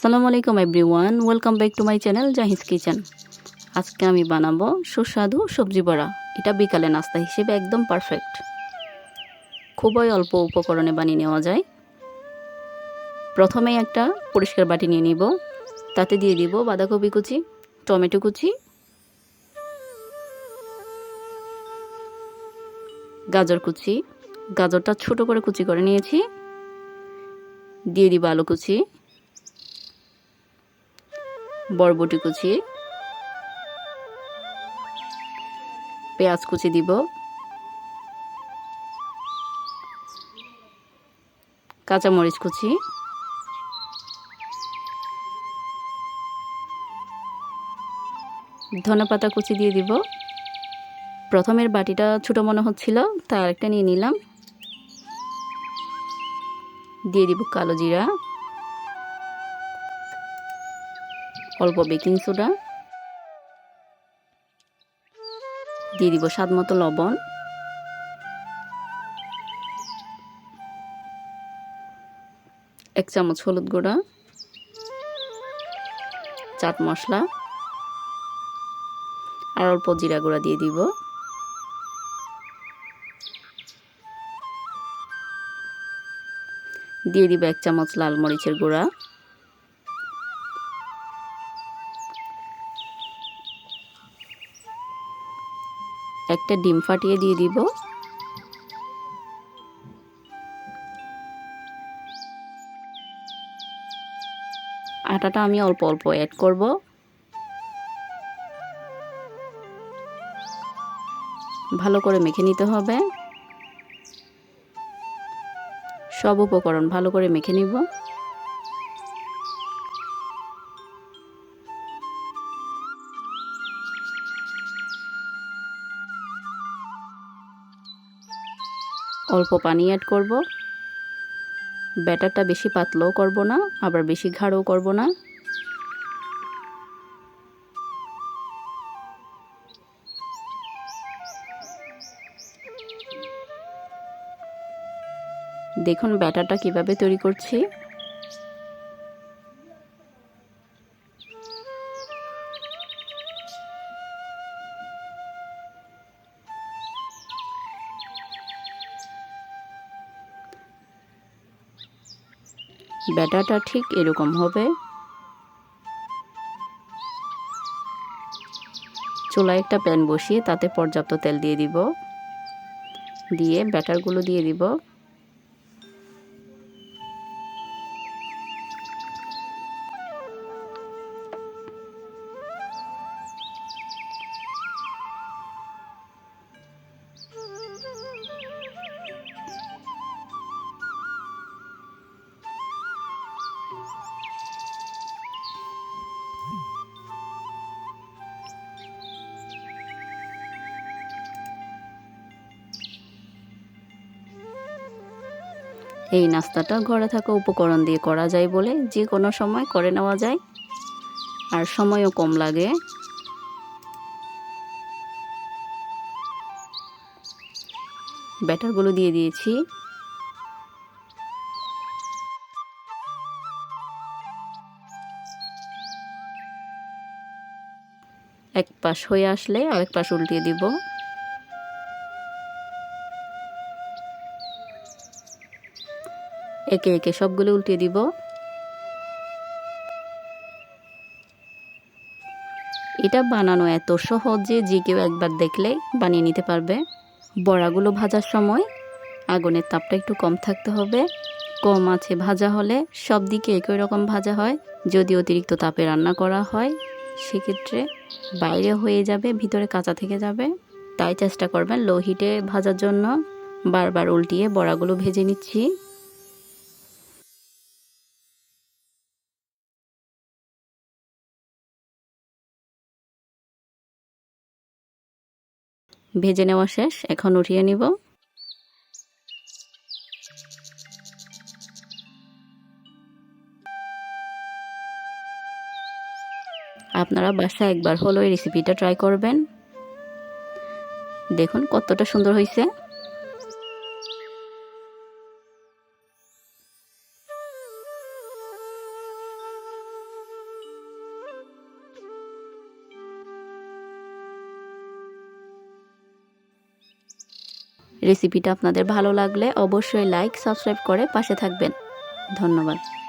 আসসালামু আলাইকুম everyone welcome back to my channel Jahiz kitchen আজকে আমি বানাবো সুস্বাদু সবজি বড়া। এটা বিকালে নাস্তা হিসেবে একদম পারফেক্ট খুবই অল্প উপকরণে বানিয়ে নেওয়া যায়। প্রথমেই একটা পরিষ্কার বাটি নিয়ে নিব। তাতে দিয়ে দিব বাঁধাকপি কুচি, টমেটো কুচি, গাজর কুচি। গাজরটা ছোট করে কুচি করে নিয়েছি। দিয়ে দিব আলু কুচি। বরবটি কুচি। পেঁয়াজ কুচি দিব। কাঁচামরিচ কুচি। ধনে পাতা কুচি দিয়ে দিব। প্রথমের বাটিটা ছোটো মনে হচ্ছিল, তাই আরেকটা নিয়ে নিলাম। দিয়ে দিব কালো জিরা। অল্প বেকিং সোডা। দিয়ে দিব স্বাদ মতো লবণ। এক চামচ হলুদ গুঁড়া। চাট মশলা। আর অল্প জিরা গুঁড়া দিয়ে দিব। দিয়ে দিব এক চামচ লাল মরিচের গুঁড়া। একটা ডিম ফাটিয়ে দিয়ে দিব। আটাটা আমি অল্প অল্প অ্যাড করব। ভালো করে মেখে নিতে হবে। সব উপকরণ ভালো করে মেখে নিব। অল্প পানি অ্যাড করব। ব্যাটারটা বেশি পাতলাও করব না, আবার বেশি ঘাড়ও করব না। দেখুন ব্যাটারটা কীভাবে তৈরি করছি। ব্যাটাটা ঠিক এরকম হবে? চুলায় একটা প্যান বসিয়ে তাতে পর্যাপ্ত তেল দিয়ে দিব। দিয়ে ব্যাটারগুলো দিয়ে দিব। এই নাস্তাটা ঘরে থাকা উপকরণ দিয়ে করা যায় বলে যে কোনো সময় করে নেওয়া যায়। আর সময়ও কম লাগে। ব্যাটারগুলো দিয়ে দিয়েছি। এক পাশ হয়ে আসলে আরেক পাশ উল্টিয়ে দিব। একে একে সবগুলো উল্টিয়ে দিব। এটা বানানো এত সহজ যে যে কেউ একবার দেখলে বানিয়ে নিতে পারবে। বড়াগুলো ভাজার সময় আগুনের তাপটা একটু কম থাকতে হবে। কম আছে ভাজা হলে সব দিকে একই রকম ভাজা হয়। যদি অতিরিক্ত তাপে রান্না করা হয়, সেক্ষেত্রে বাইরে হয়ে যাবে, ভিতরে কাঁচা থেকে যাবে। তাই চেষ্টা করবেন লো হিটে ভাজার জন্য। বারবার উল্টিয়ে বড়াগুলো ভেজে নিচ্ছি। ভেজে নেওয়া শেষ, এখন উঠিয়ে নিব। আপনারা বাসায় একবার হলো এই রেসিপিটা ট্রাই করবেন। দেখুন কতটা সুন্দর হয়েছে। রেসিপিটা আপনাদের ভালো লাগলে অবশ্যই লাইক সাবস্ক্রাইব করে পাশে থাকবেন। ধন্যবাদ।